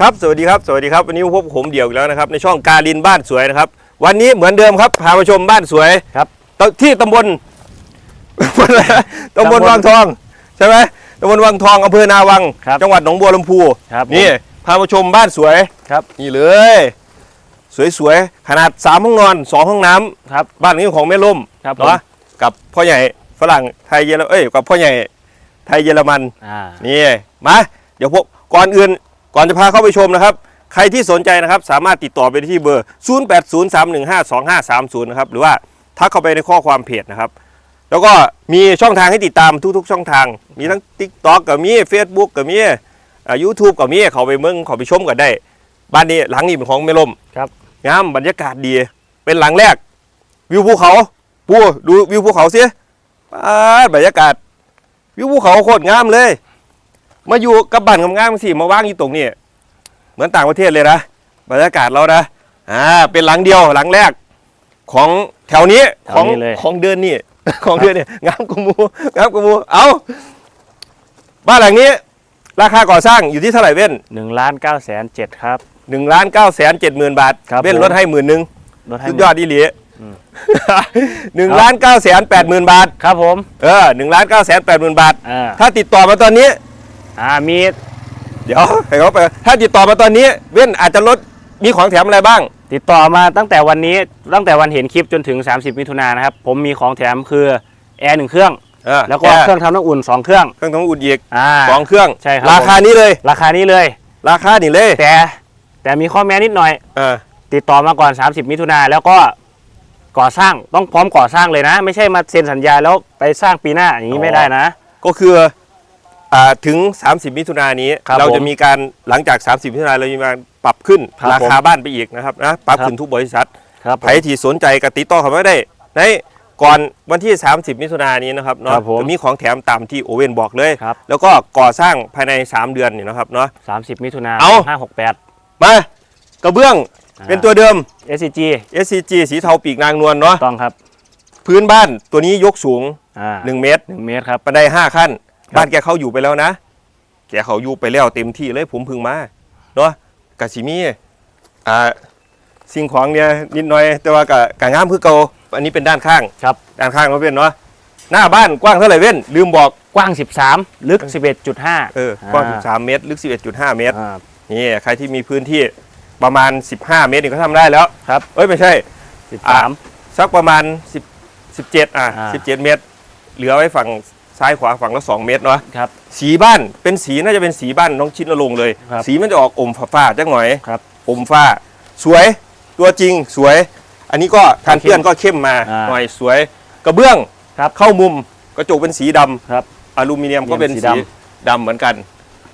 ครับสวัสดีครับสวัสดีครับวันนี้พบกับผมเดี่ยวอีกแล้วนะครับในช่องการินบ้านสวยนะครับ วันนี้เหมือนเดิมครับพามาชมบ้านสวยครับ ตที่ตำบล ตำบลวังทองใช่ไหมตำบลวังทองอำเภอนาวัง ครับจังหวัดหนองบัวลำพูครับผม นี่พามาชมบ้านสวยครับนี่เลย สวยๆขนาด3ห้องนอน2ห้องน้ำครับ บ้านนี้ของแม่ล่มครับผม เนาะกับพ่อใหญ่ฝรั่งไทยเยอรเอ้ยกับพ่อใหญ่ไทยเยอรมัน อ่า นี่มา เดี๋ยวพวกก่อนอื่น ก่อนจะพาเข้าไปชมนะครับ ใครที่สนใจนะครับสามารถติดต่อไปที่เบอร์ 0803152530 นะครับหรือว่าทักเข้าไปในข้อความเพจนะครับ แล้วก็มีช่องทางให้ติดตามทุกๆ ช่องทาง มีทั้ง TikTok กับมี Facebook กับมีอ่า YouTube กับมีเขาไปเมืองเขาไปชมกันได้ บ้านนี้หลังนี้เป็นของเมลมครับงามบรรยากาศดี เป็นหลังแรก วิวภูเขาปูดูวิวภูเขาสิป๊าดบรรยากาศ วิวภูเขาโคตรงามเลย มาอยู่กับบ้านงามๆสิมาว่างอยู่ตรงนี้เหมือนต่างประเทศเลยนะบรรยากาศเรานะอ่าเป็นหลังเดียวหลังแรก ของแถวนี้แถขวองนี้เลย ของเดือนนี่ ของเดือนนี่งามกว่าหมูงามกว่าหมูเอาบ้านหลังนี้ ราคาก่อสร้างอยู่ที่เท่าไหร่เว้นหนึ่งล้านเก้าแสนเจ็ดครับ หนึ่งล้านเก้าแสนเจ็ดหมื่นบาทครับเว้นผม ลดให้หมื่นหนึ่งลดให้สุดยอดดีหลีอืมหนึ่งล้านเก้าแสนแปดหมื่นบาท ครับผม เออหนึ่งล้านเก้าแสนแปดหมื่นบาท อ่า ถ้าติดต่อมาตอนนี้ อ่ามีเดี๋ยวให้เขาไปถ้าติดต่อมาตอนนี้ เว้นอาจจะลดมีของแถมอะไรบ้าง ติดต่อมาตั้งแต่วันนี้ตั้งแต่วันเห็นคลิปจนถึง 30 มิถุนายนนะครับ ผมมีของแถมคือแอร์หนึ่งเครื่อง เออแล้วก็ค่เครื่องทำน้ำอุ่น 2 เครื่องเครื่องทำอุ่นอีกอ่า สองเครื่องใช่ครับราคานี้เลย ราคานี้เลย ราคานี่เลยแต่แต่มีข้อแม้นิดหน่อย เออติดต่อมาก่อน 30 มิถุนายนแล้วก็ก่อสร้างต้องพร้อมก่อสร้างเลยนะ ไม่ใช่มาเซ็นสัญญาแล้วไปสร้างปีหน้าอย่างนี้ไม่ได้นะ ก็คือ อ่าถึง 30 มิถุนายนนี้ ครับเราผมจะมีการหลังจาก 30 มิถุนายนเราจะมีการปรับขึ้นครับราคาบ้านไปอีกนะครับนะปรับขึ้นทุกบริษัท ครับผมใครที่สนใจก็ติดต่อเข้ามาได้ในก่อนวันที่ 30 มิถุนายนนี้นะครับเนาะครับผมจะมีของแถมตามที่โอเว่นบอกเลย ครับ แล้วก็ก่อสร้างภายใน 3 เดือนนี่นะครับเนาะ30มิถุนายเอาน568มากระเบื้องอ่า เป็นตัวเดิม SCG SCG สีเทาปีกนางนวลเนาะต้องครับพื้นบ้านตัวนี้ยกสูง อ่า1เมตร หนึ่งเมตรครับ บันได5ขั้นครั บบ้านแกเขาอยู่ไปแล้วนะแกเขาอยู่ไปแล้วเต็มที่เลยผมเพึ่งมาเนาะกะสิมีอ่าสิ่งของเนี่ยนิดหน่อย แต่ว่ากะกะงามคือเก่าอันนี้เป็นด้านข้างครับ ด้านข้างเราเป็นเนาะหน้าบ้านกว้างเท่าไหร่เว้น ลืมบอกกว้าง 13 ลึก 11.5เออกว้าง13 เมตร ลึก 11.5 เมตรอ่านี่ใครที่มีพื้นที่ประมาณ 15 เมตรนี่ก็ทำได้แล้วครับ เอ้ยไม่ใช่ 13สักประมาณ10 17อะอ่า17 เมตร เหลือไว้ฝั่ง ซ้ายขวาฝั่งละ2เมตรเนาะครับ สีบ้านเป็นสีน่าจะเป็นสีบ้านน้องชิดนรงค์เลย ครับ สีมันจะออกอมฟ้าๆจังหน่อยครับ อมฟ้า สวยตัวจริงสวย อันนี้ก็การเปื้อนก็เข้มมาอ่าหน่อยสวย กระเบื้องครับเข้ามุมกระจกเป็นสีดำครับอลูมิเนียมก็เป็นสีสีดดำเหมือนกัน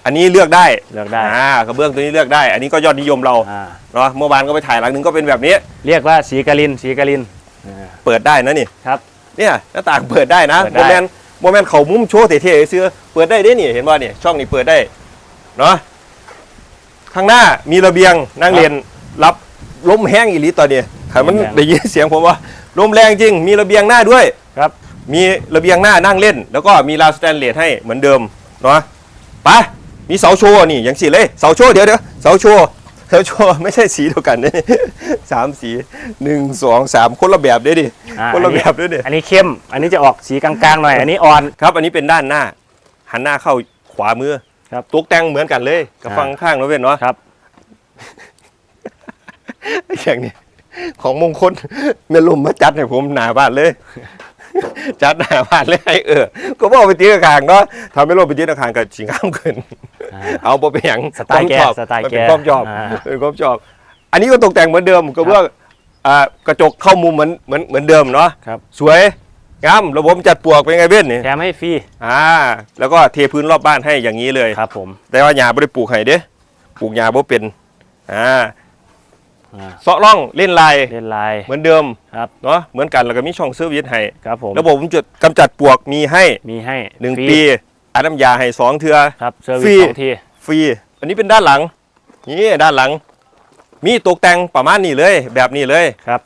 อันนี้เลือกได้เลือกได้ อ่ากระเบื้องตัวนี้เลือกได้ อันนี้ก็ยอดนิยมเราอ่าเนาะเมื่อวานก็ไปถ่ายหลังหนึงก็เป็นแบบนี้ เรียกว่าสีกาลินสีกาลินอ่าเปิดได้นะนี่ ครับ เนี่ยหน้าต่างเปิดได้นะเปิโมดได้แมน โมแมนเขามุ้มโชว์เท่ๆซื้อเปิดได้เด้นี่เห็นว่านี่ช่องนี้เปิดได้เนาะข้างหน้ามีระเบียงนั่งเรียนรับลมแห้งอีหลีตอนนี้ถ้ามันได้ยินเสียงผมว่าลมแรงจริง มีระเบียงหน้าด้วยครับ มีระเบียงหน้านั่งเล่น แล้วก็มีราวสแตนเลสให้เหมือนเดิมเนาะไปมีเสาโชว์นี่อย่างสิเลยเสาโชว์เดี๋ยวเดี๋ยวเสาโชว์ เสาโชว์ไม่ใช่สีเดียวกันนี่สามสีหนึ่งสองสามคนละแบบเด้ดิอ่าคนละแบบด้วยดิอันนี้เข้ม อันนี้จะออกสีกลางๆหน่อย อันนี้อ่อน ครับ อันนี้เป็นด้านหน้า หันหน้าเข้าขวามือครับตกแต่งเหมือนกันเลยกับอ่าฟังข้างเราเป็นเนาะครับ อย่างนี้ของมงคลเมลุมมาจัดให้ผมหนาบ้านเลย จัดหนาบ้านเลยให้เออ ก็บอกไปตีกระคางเนาะทำให้ลมไปตีกระคางกับชิงข้ามขึ้นอ่าเอาบ่ไปหยังสไตล์แกความชอบสไตล์มันเป็นแกความชอบอ่าเป็นความชอบ อันนี้ก็ตกแต่งเหมือนเดิมก็เพื่ออ่ากระจกเข้ามุมเหมือนเหมือนเหมือนเดิมเนาะครับสวยงามระบบจัดปลวกเป็นไงเบ้นนี่แถมให้ฟรีอ่าแล้วก็เทพื้นรอบบ้านให้อย่างนี้เลยครับผม แต่ว่าหญ้าไม่ได้ปลูกให้เด้ปลูกหญ้าบ่เป็นอ่า อ่าเสาะร่องเล่นลายเล่นลาย เหมือนเดิมครับ เนาะเหมือนกันแล้วก็มีช่องเซอร์วิสให้ ครับผมระบบผมจุดกำจัดปลวกมีให้มีให้หนึ่งฟรีปีอาน้ำยาให้สองเทือ ครับเซอร์ฟรี วิสสองทีฟรี อันนี้เป็นด้านหลัง นี่ด้านหลัง มีตกแต่งประมาณนี้เลย แบบนี้เลย ครับ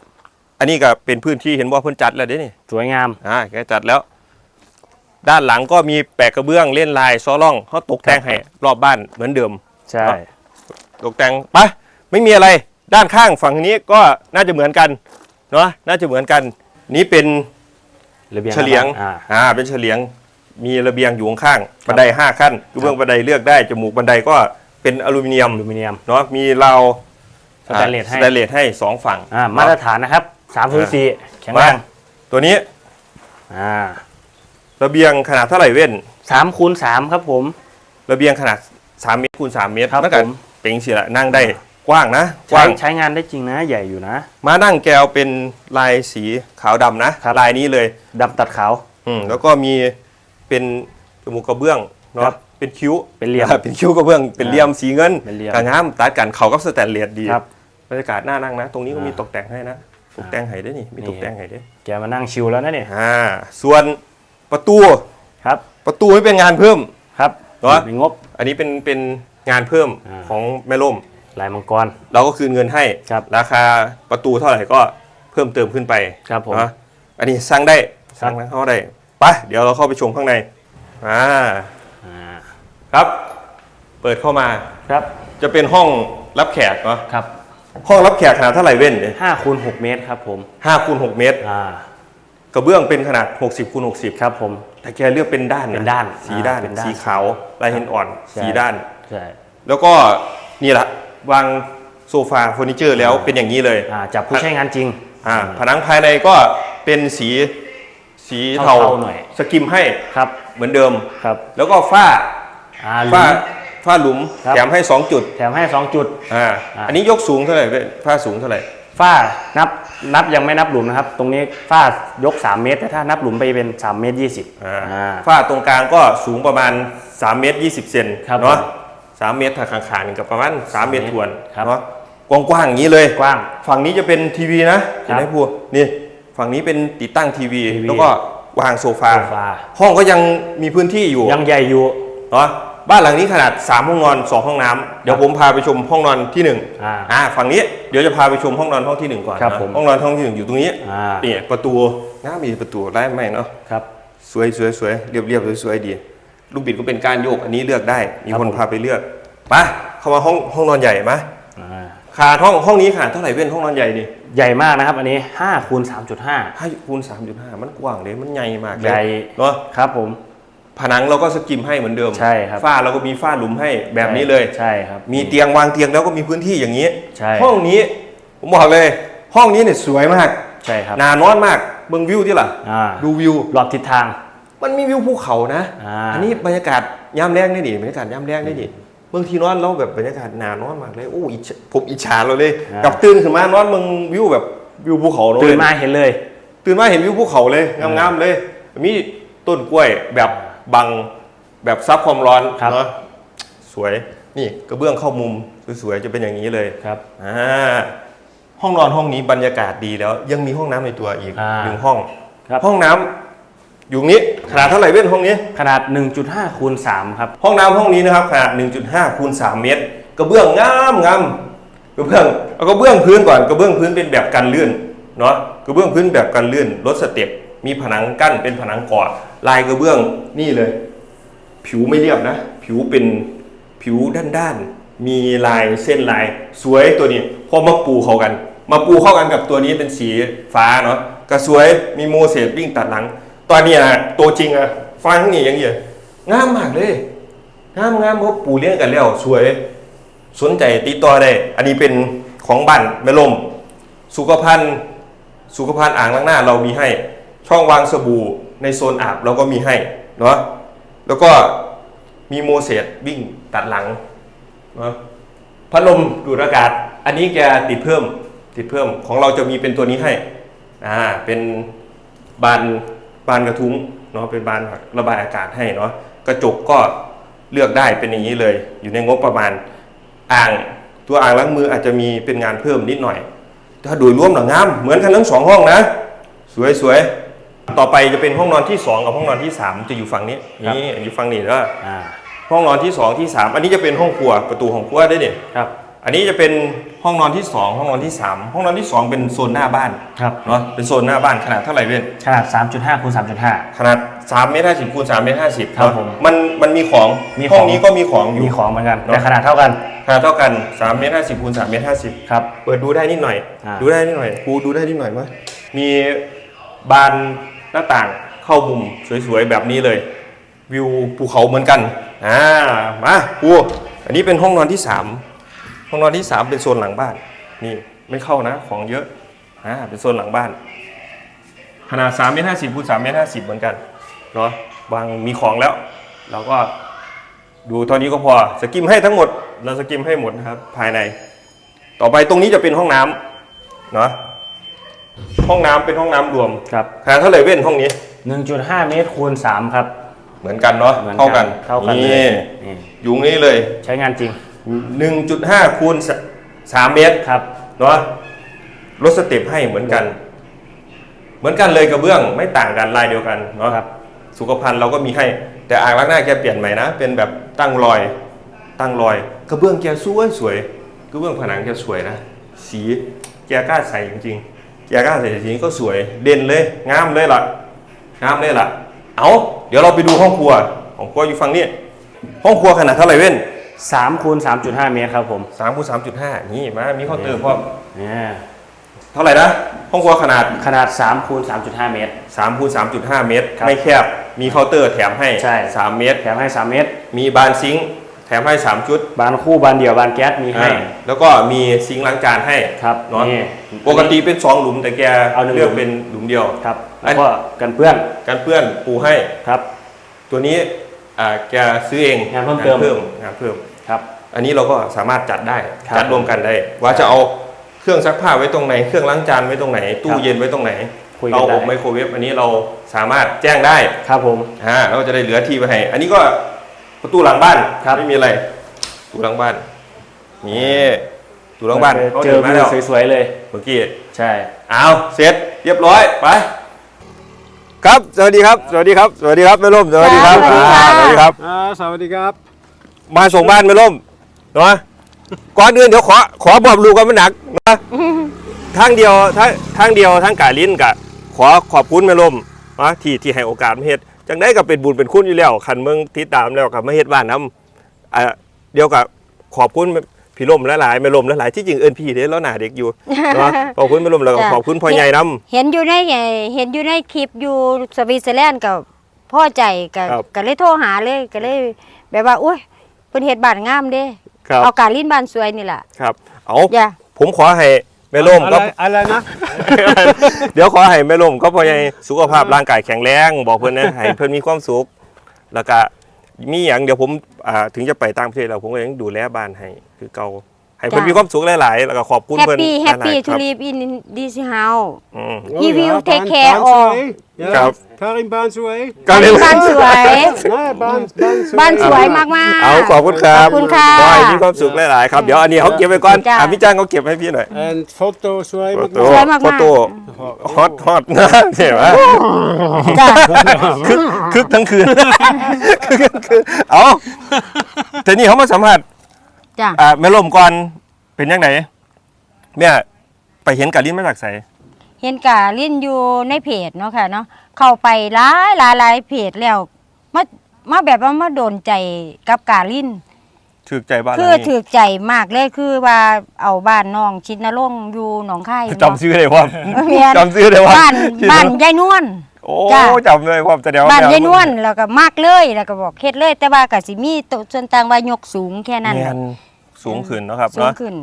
อันนี้ก็เป็นพื้นที่เห็นว่าเพิ่นจัดแล้วเด้นี่สวยงาม อ่าแกจัดแล้ว ด้านหลังก็มีแปะกระเบื้องเล่นลายซ้อร่องเขาตกแต่งให้รอบบ้านเหมือนเดิม ใช่ ตกแต่งไปะไม่มีอะไร ด้านข้างฝั่งนี้ก็น่าจะเหมือนกันเนาะน่าจะเหมือนกัน นี้เป็นระเบียงเฉลียงอ่าอ่าเป็นเฉลียงมีระเบียงอยู่ข้างๆบันไดห้าขั้นกระเบื้องบันไดเลือกได้จมูกบันไดก็เป็นอลูมิเนียมอลูมิเนียมเนาะมีราวสแตนเลสให้สแตนเลสให้สองฝั่งอ่ามาตรฐานนะครับ304แข็งแรมางตัวนี้อ่าระเบียงขนาดเท่าไหร่เว้นสามคูณสามครับผม ระเบียงขนาด3เมตรคูณ3เมตรครับมันก็ผมเป็นสิละนั่งได้ กว้างนะกใช้ว้าง ใช้งานได้จริงนะใหญ่อยู่นะมานั่งแกวเป็นลายสีขาวดำนะครับ ลายนี้เลย ดำตัดขาว อืมแล้วก็มีเป็นจมูกกระเบื้องครัเนาะบเป็นคิ้วเป็นเหลี่ยมอ่าเป็นคิ้วกระเบื้องเป็นเหลี่ยมสีเงินเป็นเหลี่ยมกางงามตัดกันเขากับสแตนเลสดีครับบรรยากาศน่านั่งนะ ตรงนี้ก็มีอ่าตกแต่งให้นะตกแต่งให้ด้วยนี่มีนี่ ตกแต่งให้ด้วยแกมานั่งชิลแล้วนะเนี่ยอ่าส่วนประตูครับประตูไม่เป็นงานเพิ่ม ครับเหรอมีงบ อันนี้เป็นเป็นงานเพิ่มอ่า ของแม่ล่ม ลายมังกร เราก็คืนเงินให้ ครับราคาประตูเท่าไหร่ก็เพิ่มเติมขึ้นไปครับผมเนาะอันนี้สร้างได้คสรับร้างเข้าได้ไปเดี๋ยวเราเข้าไปชมข้างในอ่าอ่าครับ เปิดเข้ามาครับจะเป็นห้องรับแขกเนาะครับห้องรับแขกขนาดเท่าไหร่เว้นเนี่ยห้าคูณหกเมตรครับผมห้าคูณหกเมตร อ่ากระเบื้องเป็นขนาด 60คูณ60 ครับผม แต่แกเลือกเป็นด้านเป็นด้านสีด้าน อ่าเป็นด้านสีขาวลายเห็นอ่อน ใช่ สีด้าน ใช่ แล้วก็นี่แหละ วางโซฟาเฟอร์นิเจอร์แล้วเป็นอย่างนี้เลยอ่าจับผู้ใช้งานจริงอ่าผนังภายในก็เป็นสีสีเทาเทาๆหน่อยสกิมให้ครับเหมือนเดิมครับ แล้วก็ฝ้าอ่าหลุฝ้ามฝ้าหลุมครับแถมให้ 2 จุด แถมให้สองจุดอ่าอ่าอันนี้ยกสูงเท่าไหร่เว้ยฝ้าสูงเท่าไหร่ฝ้านับนับยังไม่นับหลุมนะครับ ตรงนี้ฝ้ายก 3 เมตร แต่ถ้านับหลุมไปเป็น3เมตร20อ่าอ่าฝ้าตรงกลางก็สูงประมาณ3เมตร20เซนครับเนาะผม สามเมตรถ้าขางๆกับประมาณ3เมตรทวนครับเนาะกว้างๆอย่างนี้เลยกว้าง ฝั่งนี้จะเป็นทีวีนะครัเห็นบไหมพูนี่ฝั่งนี้เป็นติดตั้งทีวีทีวีแล้วก็วางโซฟาโซฟา ห้องก็ยังมีพื้นที่อยู่ยังใหญ่อยู่เนาะบ้านหลังนี้ขนาด 3 ห้องนอน 2 ห้องน้ำเดี๋ยวผมพาไปชมห้องนอนที่1นึ่งอ่าอ่าฝั่งนี้เดี๋ยวจะพาไปชมห้องนอนห้องที่หนึ่งก่อนครับนะผมห้องนอนห้องที่หนึ่งอยู่ตรงนี้อ่านี่ประตูน่ามีประตูไล่ไหมเนาะครับสวยสวยสวยเรียบเรียบสวยสวยดี ลูกบิดก็เป็นการโยกอันนี้เลือกได้ มีครับคนผมพาไปเลือกไปเข้ามาห้องห้องนอนใหญ่ไหมอ่าขนาดห้องห้องนี้ขนาดเท่าไหร่เว้นห้องนอนใหญ่ดิใหญ่มากนะครับ อันนี้5คูณ3.5ห้าคูณสามจุดห้ามันกว้างเลยมันใหญ่มากเลยใหญ่ เนาะครับผม ผนังเราก็สกิมให้เหมือนเดิมใช่ครับ ฝ้าเราก็มีฝ้าหลุมให้แบบนี้เลย ใช่ครับ มีเตียงวางเตียงแล้วก็มีพื้นที่อย่างนี้ ใช่ ห้องนี้ผมบอกเลย ห้องนี้เนี่ยสวยมาก ใช่ครับนานอนมากเบิ่งวิวที่ล่ะ อ่าดูวิวรอบทิศทาง มันมีวิวภูเขานะอ่าอันนี้บรรยากาศยามแรงได้ดิบรรยากาศยามแรงได้ดิเมืองที่นอนเราแบบบรรยากาศหนานอนมากเลยโอ้อิจฉาผมอิจฉาเราเลยกับตื่นขึ้นมานอนเมืองวิวแบบวิวภูเขาเลย ตื่นมาเห็นเลย ตื่นมาเห็นวิวภูเขาเลยงามๆเลย มีต้นกล้วยแบบบังแบบซับความร้อนครับ เนาะสวยนี่กระเบื้องเข้ามุมสวยๆจะเป็นอย่างนี้เลยครับ อ่าห้องนอนห้องนี้บรรยากาศดีแล้ว ยังมีห้องน้ำในตัวอีกอ่าหนึ่งห้อง ครับ ห้องน้ำอยู่นี้ ขนาดเท่าไหร่เว้นห้องนี้ ขนาด 1.5คูณ3ครับ ห้องน้ำห้องนี้นะครับขนาด 1.5คูณ3เมตร กระเบื้องงามงามกระเบื้องเอากระเบื้องพื้นก่อนกระเบื้องพื้นเป็นแบบกันลื่นเนาะกระเบื้องพื้นแบบกันลื่นรถสเต็ปมีผนังกั้นเป็นผนังก่อลายกระเบื้องนี่เลย ผิวไม่เรียบนะ ผิวเป็นผิวด้านๆมีลายเส้นลายสวยตัวนี้พอมาปูเข้ากัน มาปูเข้ากันกับตัวนี้เป็นสีฟ้าเนาะก็สวยมีโมเสสวิ่งตัดหลัง ตอนนี้อะตัวจริงอะฟังนี่ย่างเงี้ยงามมากเลยงามงามเขาปูเลี้ยงกันแล้วสวย สนใจติดต่อได้ อันนี้เป็นของบ้านแม่ลม สุขภัณฑ์สุขภัณฑ์อ่างล้างหน้าเรามีให้ ช่องวางสบู่ในโซนอาบเราก็มีให้เนาะแล้วก็มีโมเสสวิ่งตัดหลังเนาะพัดลมดูดอากาศ อันนี้แกติดเพิ่มติดเพิ่มของเราจะมีเป็นตัวนี้ให้อ่าเป็นบาน บานกระทุ้งเนาะเป็นบานระบายอากาศให้เนาะกระจกก็เลือกได้เป็นอย่างนี้เลย อยู่ในงบประมาณอ่างตัวอ่างล้างมืออาจจะมีเป็นงานเพิ่มนิดหน่อย ถ้าโดยรวมหนังงามเหมือนกันทั้งสองห้องนะ สวยสวยต่อไปจะเป็นห้องนอนที่ 2 กับห้องนอนที่ 3 จะอยู่ฝั่งนี้ครับนี่อยู่ฝั่งนี้แล้วอ่าห้องนอนที่ 2 ที่ 3 อันนี้จะเป็นห้องครัวประตูของครัวได้เนี่ยครับ อันนี้จะเป็นห้องนอนที่ 2 ห้องนอนที่ 3 ห้องนอนที่ 2 เป็นโซนหน้าบ้านครับเนาะเป็นโซนหน้าบ้านขนาดเท่าไหร่เว้นขนาด 3.5คูณ3.5 ขนาดสามเมตรห้าสิบคูณสามเมตรห้าสิบครับผมมันมันมีของมีห้องของนี้ก็มีของอยู่มีของเหมือนกันเนอะแต่ขนาดเท่ากันขนาดเท่ากันสามเมตรห้าสิบคูณสามเมตรห้าสิบครับเปิดดูได้นิดหน่อยอ่าดูได้นิดหน่อยครูดูได้นิดหน่อยมั้ยมีบานหน้าต่างเข้ามุมสวยๆแบบนี้เลย วิวภูเขาเหมือนกันอ่ามาปูอันนี้เป็นห้องนอนที่สาม ห้องนอนที่สามเป็นโซนหลังบ้าน นี่ไม่เข้านะ ของเยอะอ่าเป็นโซนหลังบ้าน ขนาด3เมตรห้าสิบคูณ3เมตรห้าสิบเหมือนกันเนาะวางมีของแล้ว เราก็ดูเท่านี้ก็พอสกิมให้ทั้งหมด เราสกิมให้หมดนะครับภายใน ต่อไปตรงนี้จะเป็นห้องน้ำเนาะห้องน้ำเป็นห้องน้ำรวมครับ ขนาดเท่าไหร่เว้นห้องนี้ 1.5 เมตรคูณ3ครับ เหมือนกันเนาะหมือเท่ากันเท่ากันเลนี่ยนี่อยู่ตรงนี้เลย ใช้งานจริง 1.5 คูณ 3 เมตรครับเนาะลดสเต็ปให้เหมือนกัน เหมือนกันเลยกระเบื้องไม่ต่างกันลายเดียวกันเนาะครับ สุขภัณฑ์เราก็มีให้ แต่อ่างล้างหน้าแกเปลี่ยนใหม่นะ เป็นแบบตั้งรอย ตั้งรอย กระเบื้องแกสวยสวยกระเบื้องผนังแกสวยนะ สีแกกล้าใส่จริงๆแกกล้าใส่สีนี้ก็สวยเด่นเลยงามเลยล่ะงามเลยล่ะ เอาเดี๋ยวเราไปดูห้องครัว ห้องครัวอยู่ฝั่งนี้ ห้องครัวขนาดเท่าไหร่เว้น 3คูณ3.5 เมตรครับผมสามคูณสามจุดห้านี่มามีเคาน์เตอร์พร้อมเนี่ยเท่าไหร่นะห้องครัวขนาดขนาด3คูณ3.5 เมตร3คูณ3.5เมตร ครับไม่แคบมีเคาน์เตอร์แถมให้ใช่3เมตร แถมให้ 3 เมตร มีบานซิงค์แถมให้3ชุดบานคู่บานเดี่ยวบานแก๊สมีให้ อ่าแล้วก็มีซิงค์ล้างจานให้ ครับเนาะนี่ ปกติเป็น2หลุมแต่แกเอาหนึ่งเลือกหลุมเป็นหลุมเดียว ครับอัแล้นวก็กันเปื้อนการเปื้อนปูให้ ครับ ตัวนี้ อ่าแกซื้อเองงานเพิ่มเติมงานเพิ่มงานเพิ่มครับ อันนี้เราก็สามารถจัดได้ครับจัดรวมกันได้ ว่าจะเอาเครื่องซักผ้าไว้ตรงไหน เครื่องล้างจานไว้ตรงไหน ตู้ครับเย็นไว้ตรงไหนคุยกันเราได้อบไมโครเวฟอันนี้เราสามารถแจ้งได้ครับผมอ่าเราก็จะได้เหลือที่ไว้ให้อันนี้ก็ประตูหลังบ้านครับไม่มีอะไรประตูหลังบ้านนี่ประตูหลังบ้านเขาเจเดิอนมาวิแล้ววสวยๆเลยเมื่อกี้ใช่เอาเสร็จเรียบร้อยไป ครับ สวัสดีครับ สวัสดีครับ สวัสดีครับแม่ล่ม สวัสดีครับสวัสดีค่ะ อ่าสวัสดีครับ อ่าสวัสดีครับ มาส่งบ้านแม่ล่มเนาะก่อนอื่นเดี๋ยวขอขอบอกลูกกันมันหนักนะทางเดียวทางทางเดียวทางกาลิ้นกะ ขอขอบคุณแม่ล่มนะที่ที่ให้โอกาสมาเฮ็ดจังได้ก็เป็นบุญเป็นคุณอยู่แล้วคันเมืองติดตามแล้วกับมาเฮ็ดบ้านน้ำอ่าเดียวกับขอบคุณ พี่ล่มหลายๆแม่ล่มหลายๆที่จริงเอิ้นพี่เด้แล้วหน้าเด็กอยู่เนาะขอบคุณแม่ล่มแล้วก็จ้ะขอบคุณพ่อใหญ่น้ำเห็นอยู่ในเห็นอยู่ในคลิปอยู่สวิตเซอร์แลนด์กับพ่อใจกับครับ ก็เลยโทรหาเลยก็เลย แบบว่าอุ้ยเพิ่นเฮ็ดบ้านงามเด้ครับเอาการลิ้นบ้านสวยนี่ล่ะครับ เอาอย่า ผมขอให้แม่ล่มอะก็ไรอะไรนะ เดี๋ยวขอให้แม่ล่มก็พอให้สุขภาพร่างกายแข็งแรง บอกเพื่อนนะให้เพื่อนมีความสุข แล้วก็ มีอย่างเดี๋ยวผมถึงจะไปต่างประเทศแล้วผมก็ยังดูแลบ้านให้คือเก่า ให้เพื่อนจ้ะ มีความสุขหลายๆ แล้วก็ขอบคุณแฮปเพื่อนปี้แฮปปี้หลายๆทูครับลีฟอินดิสเฮา อืม He will Oh, take care of- Ja. Dạ. Karim Baansway ก็เลย บ้านสวย Nee, Baans, Baansway บ้านสวยมากๆเอาขอบคุณครับขอบคุณค่ะขอให้มีความสุขหลายๆครับ เดี๋ยวอันนี้เขาเก็บไว้ก่อนจ้ะ อะพี่จ้างเขาเก็บให้พี่หน่อย En foto Sway โฟ met โต้สวยมากๆ โฟโต้ฮอตฮอตนะเห็นไหมจ้ะ คึกคึกทั้งคืนคึกทั้งคืนเอาแต่นี่เขามาสัมผัส จ้ะอ่าแม่ลมก่อนเป็นยังไงแม่ไปเห็นกาลิ้นมาจากใสเห็นกาลิ้นอยู่ในเพจเนาะค่ะเนาะเข้าไปหลายหลายหลายเพจแล้วมามาแบบว่ามาโดนใจกับกาลิ้นถือใจบ้านหลังคือนี้ถือใจมากเลยคือว่าเอาบ้านน้องชิดนรงค์อยู่หนองคายจำชื่อได้ว่าเมียนจำชื่อได้ว่าบ้านบ้านยายนวล โอ้จ้ะ จำเลยว่าแสดงว่าบ้านแม่ยายนวลแล้วก็มากเลยแล้วก็บอกเฮ็ดเลย แต่ว่าก็สิมีตัวส่วนต่างว่ายกสูงแค่นั้นแม่นสูงขึ้นเนาะครับสูงเนาะขึ้น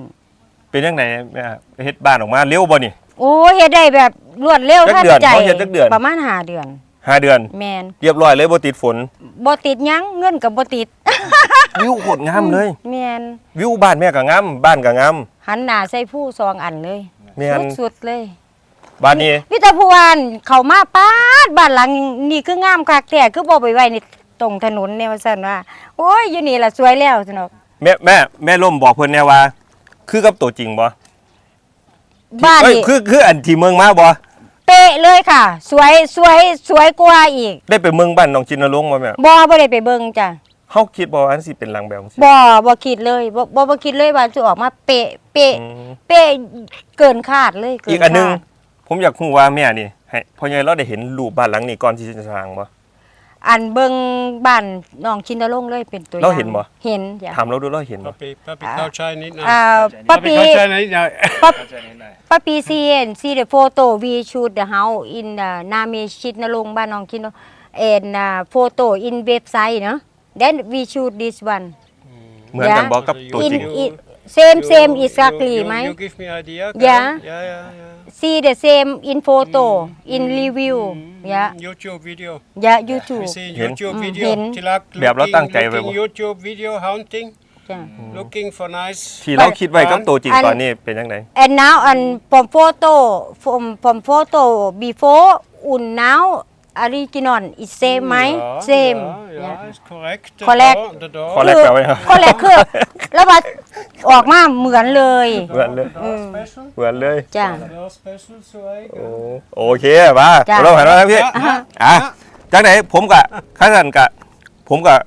เป็นยังไงแม่เฮ็ดบ้านออกมาเร็วบ่นี่ โอ้เฮ็ดได้แบบรวดเร็วจักทันเดือนใจเขาเฮ็ดจักเดือน ประมาณ5เดือน ห้าเดือน แมนเรียบร้อยเลยบ่ติดฝน บ่ติดหยังเงินก็บ่ติดวิวโคตรงามเลย แมนวิวบ้านแม่ก็งามบ้านก็งามหันหน้าใส่ผู้สองอันเลยแม่นสุดๆเลย บ้านนี้พี่ตาพวนเขามาป้าดบ้านหลังนี่คืองามคักแท้คือบ่ไปไว้ในตรงถนนเนี่ยว่าซั่นว่า โอ้ยอยู่นี่ล่ะสวยแล้วซั่นเนาะแม่แม่แม่ล่มบอกเพิ่นแน่ว่า คือกับตัวจริงบ่บ้านเอ้ยนี่คือคืออันที่เมืองมาบ่เป๊ะเลยค่ะ สวยสวยสวยกว่าอีกได้ไปเมืองบ้านน้องจินนรงค์บ่แม่บ่บ่ได้ไปเบิ่งจ้ะเฮาคิดบ่ว่าอันสิเป็นหลังแบบนี้บ่บ่คิดเลยบ่บ่บ่คิดเลยว่าจะออกมาเป๊ะเป๊ะอืม เป๊ะเกินคาดเลยเกิอีกอันหนึงคาด ผมอยากรู้ว่าแม่นี่ให้พ่อใหญ่เราได้เห็นรูปบ้านหลังนี้ก่อนที่จะสร้างบ่ อันเบิงบ้านน้องชินตะลงเลยเป็นตัวอย่เราเห็นบ่ เห็นจ้ะ ถามเราดูเราเห็นบ่ Papi, papi, kau cai ni nak. อ่าป้า Papi, ปี kau cai ni nak. ป้าป้าปีซีเห็นซีเดโฟโต้วีชูดเดอะเฮาอินนาเมชิตนรงค์บ้านน้องชินเอ็นโฟโต้อินเว็บไซต์เนาะ then we shoot this one เหมือนกันบอกกับตัว in จริง in same same You- exactly you- ไหม You give me idea. kan? Yeah. Yeah, yeah, yeah. See the same in photo in review yeah YouTube video. yeah YouTube We see Hen. YouTube Mm, video. hen. Tilak แบบเรา looking- ตั้งใจไว้บ่ looking YouTube video hunting, จ้ะ looking for nice. ที่เราคิดไว้กับตัวจริงอันตอนนี้เป็นยังไง and now and from photo from from photo before and now original is same ไหม Yeah, same Yeah, yeah, it's correct. The Correct. door- The door. ขอแรกแปลไว้ครับก็แรกคือ แล้วว่าออกมาเหมือนเลยเหมือนเลย Special. เหมือนเลย จ้ะ Door special, so I โอ้โอเคป่ะจ้ะ เราหันมาทางพี่อะฮะอะจากไหนผมกะข้าสันกะ ผมกะ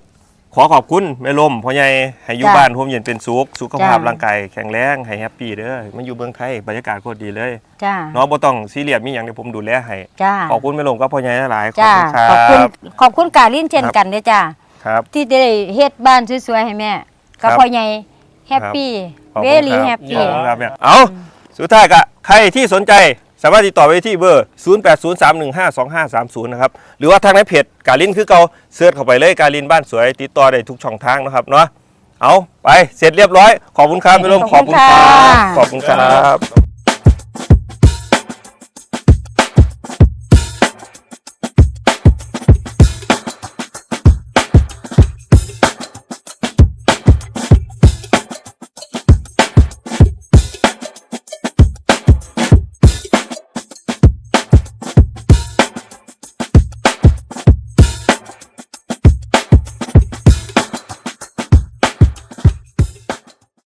ขอขอบคุณแม่ลมพ่อใหญ่ให้อยู่จ้ะบ้านร่วมเย็นเป็นสุขสุขภาพจ้ะ ร่างกายแข็งแรงให้แฮปปี้เด้อมันอยู่เมืองไทยบรรยากาศโคตรดีเลยจ้าเนาะบ่ต้องซีเรียสมีหยังเดี๋ยวผมดูแลให้จ้าขอบคุณแม่ลมกับพ่อใหญ่หลายๆขอบจ้าคุณครัขอบคุณบขอบคุณกาลินเช่นกันเด้อจ้าครับ ที่ได้เฮ็ดบ้านสวยๆให้แม่กับครับพ่อใหญ่แฮปปี้ขอบเวคุณลี่คแฮรับปขปี้ อบคุณครับเนี่ยเอาสุดท้ายกะใครที่สนใจสามารถติดต่อไปที่เบอร์ 0803152530 นะครับ หรือว่าทางในเพจกาลินคือเกาเสิร์ชเข้าไปเลยกาลินบ้านสวย ติดต่อได้ทุกช่องทางนะครับเนาะเอาไปเสร็จเรียบร้อย ขอบคุณครับพี่ลมขอบคุณครับขอบคุณครับ